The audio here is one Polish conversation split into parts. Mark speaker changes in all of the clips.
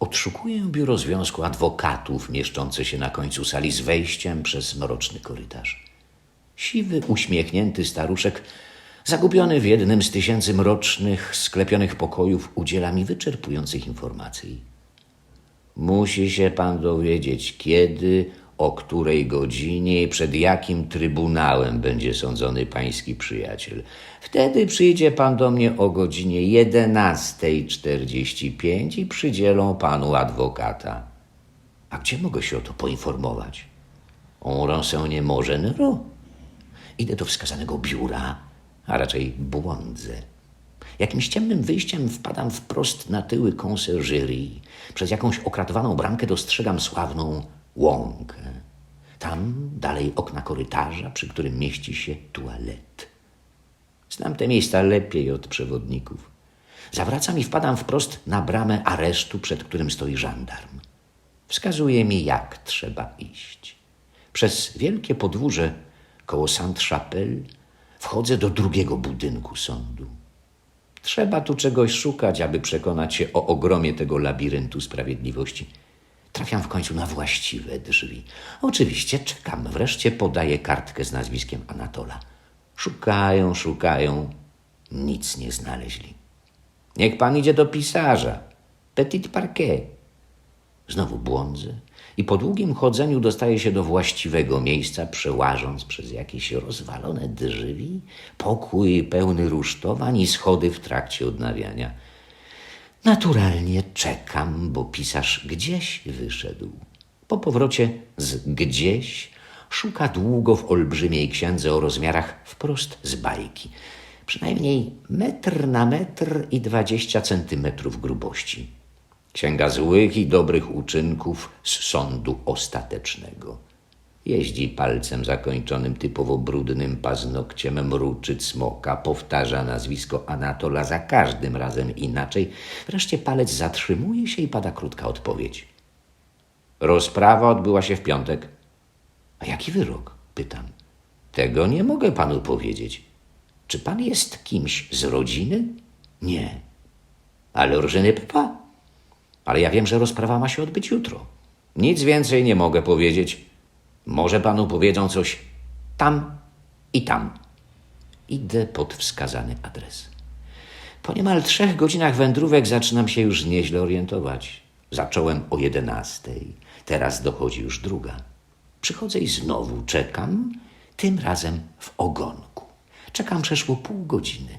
Speaker 1: Odszukuję biuro Związku Adwokatów mieszczące się na końcu sali z wejściem przez mroczny korytarz. Siwy, uśmiechnięty staruszek, zagubiony w jednym z tysięcy mrocznych, sklepionych pokojów, udziela mi wyczerpujących informacji. Musi się pan dowiedzieć, kiedy, o której godzinie i przed jakim trybunałem będzie sądzony pański przyjaciel. Wtedy przyjdzie pan do mnie o godzinie 11.45 i przydzielą panu adwokata. A gdzie mogę się o to poinformować? On renseignie może Nero. Idę do wskazanego biura, a raczej błądzę. Jakimś ciemnym wyjściem wpadam wprost na tyły konsergerii. Przez jakąś okratowaną bramkę dostrzegam sławną łąkę. Tam dalej okna korytarza, przy którym mieści się tualet. Znam te miejsca lepiej od przewodników. Zawracam i wpadam wprost na bramę aresztu, przed którym stoi żandarm. Wskazuje mi, jak trzeba iść. Przez wielkie podwórze koło Sainte-Chapelle wchodzę do drugiego budynku sądu. Trzeba tu czegoś szukać, aby przekonać się o ogromie tego labiryntu sprawiedliwości. Trafiam w końcu na właściwe drzwi. Oczywiście czekam. Wreszcie podaję kartkę z nazwiskiem Anatola. Szukają, szukają. Nic nie znaleźli. Niech pan idzie do pisarza. Petit parquet. Znowu błądzę i po długim chodzeniu dostaję się do właściwego miejsca, przełażąc przez jakieś rozwalone drzwi, pokój pełny rusztowań i schody w trakcie odnawiania. Naturalnie czekam, bo pisarz gdzieś wyszedł. Po powrocie z gdzieś szuka długo w olbrzymiej księdze o rozmiarach wprost z bajki. Przynajmniej metr na metr i dwadzieścia centymetrów grubości. Księga złych i dobrych uczynków z sądu ostatecznego. Jeździ palcem zakończonym typowo brudnym paznokciem, mruczy cmoka, powtarza nazwisko Anatola za każdym razem inaczej. Wreszcie palec zatrzymuje się i pada krótka odpowiedź. Rozprawa odbyła się w piątek. A jaki wyrok? Pytam. Tego nie mogę panu powiedzieć. Czy pan jest kimś z rodziny? Nie. Ale orżyny pypa? Ale ja wiem, że rozprawa ma się odbyć jutro. Nic więcej nie mogę powiedzieć. Może panu powiedzą coś tam i tam. Idę pod wskazany adres. Po niemal trzech godzinach wędrówek zaczynam się już nieźle orientować. Zacząłem o jedenastej, teraz dochodzi już druga. Przychodzę i znowu czekam, tym razem w ogonku. Czekam przeszło pół godziny.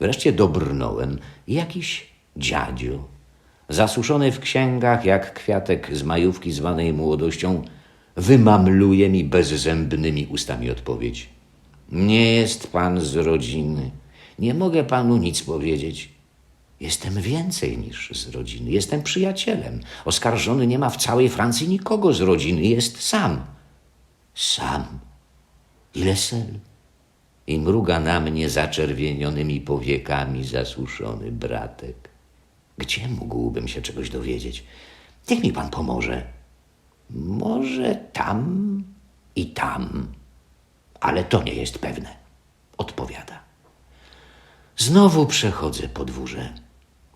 Speaker 1: Wreszcie dobrnąłem jakiś dziadzio, zasuszony w księgach jak kwiatek z majówki zwanej młodością, wymamluje mi bezzębnymi ustami odpowiedź. Nie jest pan z rodziny. Nie mogę panu nic powiedzieć. Jestem więcej niż z rodziny. Jestem przyjacielem. Oskarżony nie ma w całej Francji nikogo z rodziny. Jest sam. Sam. Ile sel? I mruga na mnie zaczerwienionymi powiekami zasuszony bratek. Gdzie mógłbym się czegoś dowiedzieć? Niech mi pan pomoże. Może tam i tam, ale to nie jest pewne, odpowiada. Znowu przechodzę podwórze.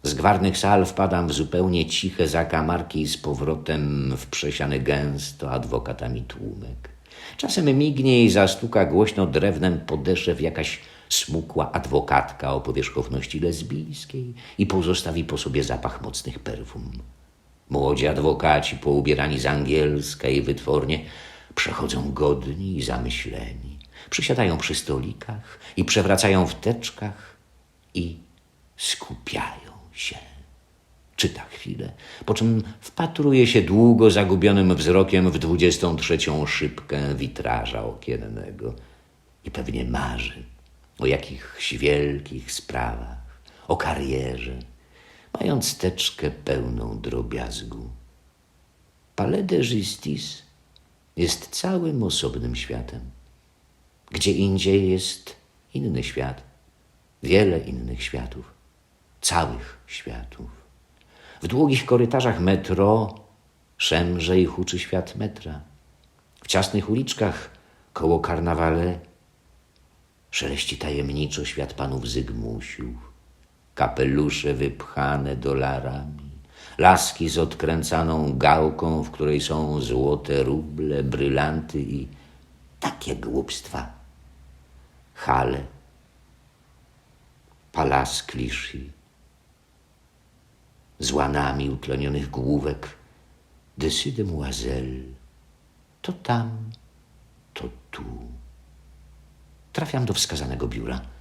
Speaker 1: Z gwarnych sal wpadam w zupełnie ciche zakamarki i z powrotem w przesiany gęsto adwokatami tłumek. Czasem mignie i zastuka głośno drewnem podeszew jakaś smukła adwokatka o powierzchowności lesbijskiej i pozostawi po sobie zapach mocnych perfum. Młodzi adwokaci, poubierani z angielska i wytwornie, przechodzą godni i zamyśleni. Przysiadają przy stolikach i przewracają w teczkach i skupiają się. Czyta chwilę, po czym wpatruje się długo zagubionym wzrokiem w dwudziestą trzecią szybkę witraża okiennego i pewnie marzy o jakichś wielkich sprawach, o karierze, mając teczkę pełną drobiazgu. Palais de Justice jest całym osobnym światem. Gdzie indziej jest inny świat, wiele innych światów, całych światów. W długich korytarzach metro szemrze i huczy świat metra. W ciasnych uliczkach koło karnawale szeleści tajemniczo świat panów Zygmusiów kapelusze wypchane dolarami, laski z odkręcaną gałką, w której są złote ruble, brylanty i takie głupstwa. Hale, palas kliszy, z łanami utlenionych główek, desy demoiselle, to tam, to tu. Trafiam do wskazanego biura.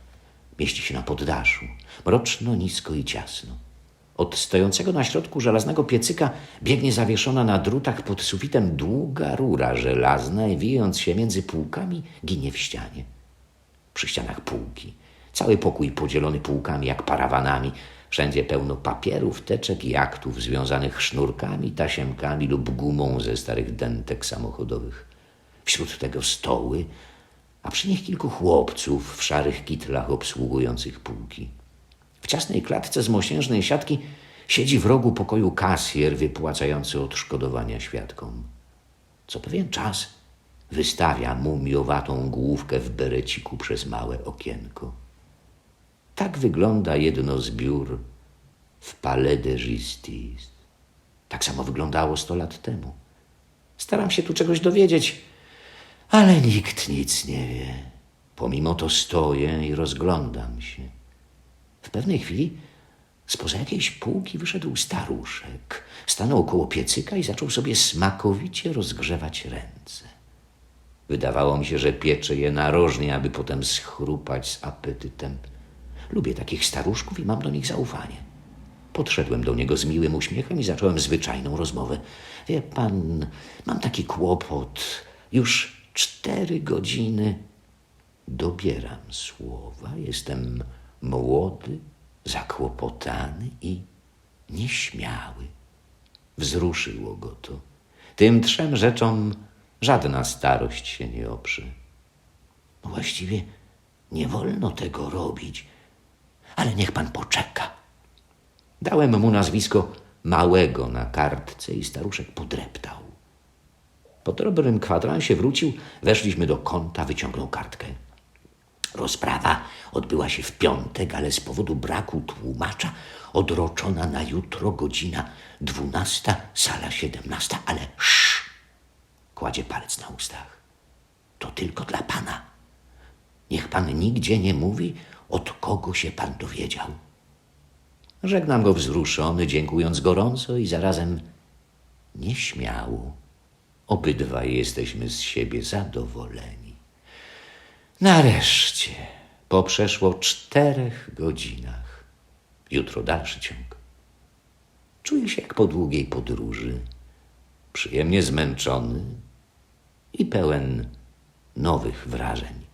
Speaker 1: Mieści się na poddaszu, mroczno, nisko i ciasno. Od stojącego na środku żelaznego piecyka biegnie zawieszona na drutach pod sufitem długa rura żelazna i wijąc się między półkami ginie w ścianie. Przy ścianach półki. Cały pokój podzielony półkami jak parawanami. Wszędzie pełno papierów, teczek i aktów związanych sznurkami, tasiemkami lub gumą ze starych dentek samochodowych. Wśród tego stoły, a przy nich kilku chłopców w szarych kitlach obsługujących półki. W ciasnej klatce z mosiężnej siatki siedzi w rogu pokoju kasjer wypłacający odszkodowania świadkom. Co pewien czas wystawia mumiowatą główkę w bereciku przez małe okienko. Tak wygląda jedno z biur w Palais de Justice. Tak samo wyglądało sto lat temu. Staram się tu czegoś dowiedzieć, ale nikt nic nie wie. Pomimo to stoję i rozglądam się. W pewnej chwili spoza jakiejś półki wyszedł staruszek. Stanął koło piecyka i zaczął sobie smakowicie rozgrzewać ręce. Wydawało mi się, że piecze je narożnie, aby potem schrupać z apetytem. Lubię takich staruszków i mam do nich zaufanie. Podszedłem do niego z miłym uśmiechem i zacząłem zwyczajną rozmowę. Wie pan, mam taki kłopot. Już cztery godziny dobieram słowa. Jestem młody, zakłopotany i nieśmiały. Wzruszyło go to. Tym trzem rzeczom żadna starość się nie oprze. Właściwie nie wolno tego robić, ale niech pan poczeka. Dałem mu nazwisko małego na kartce i staruszek podreptał. Po dobrym kwadransie wrócił, weszliśmy do kąta, wyciągnął kartkę. Rozprawa odbyła się w piątek, ale z powodu braku tłumacza odroczona na jutro godzina dwunasta, sala siedemnasta, ale sz! Kładzie palec na ustach. To tylko dla pana. Niech pan nigdzie nie mówi, od kogo się pan dowiedział. Żegnam go wzruszony, dziękując gorąco i zarazem nieśmiało. Obydwaj jesteśmy z siebie zadowoleni. Nareszcie, po przeszło czterech godzinach, jutro dalszy ciąg. Czuję się jak po długiej podróży, przyjemnie zmęczony i pełen nowych wrażeń.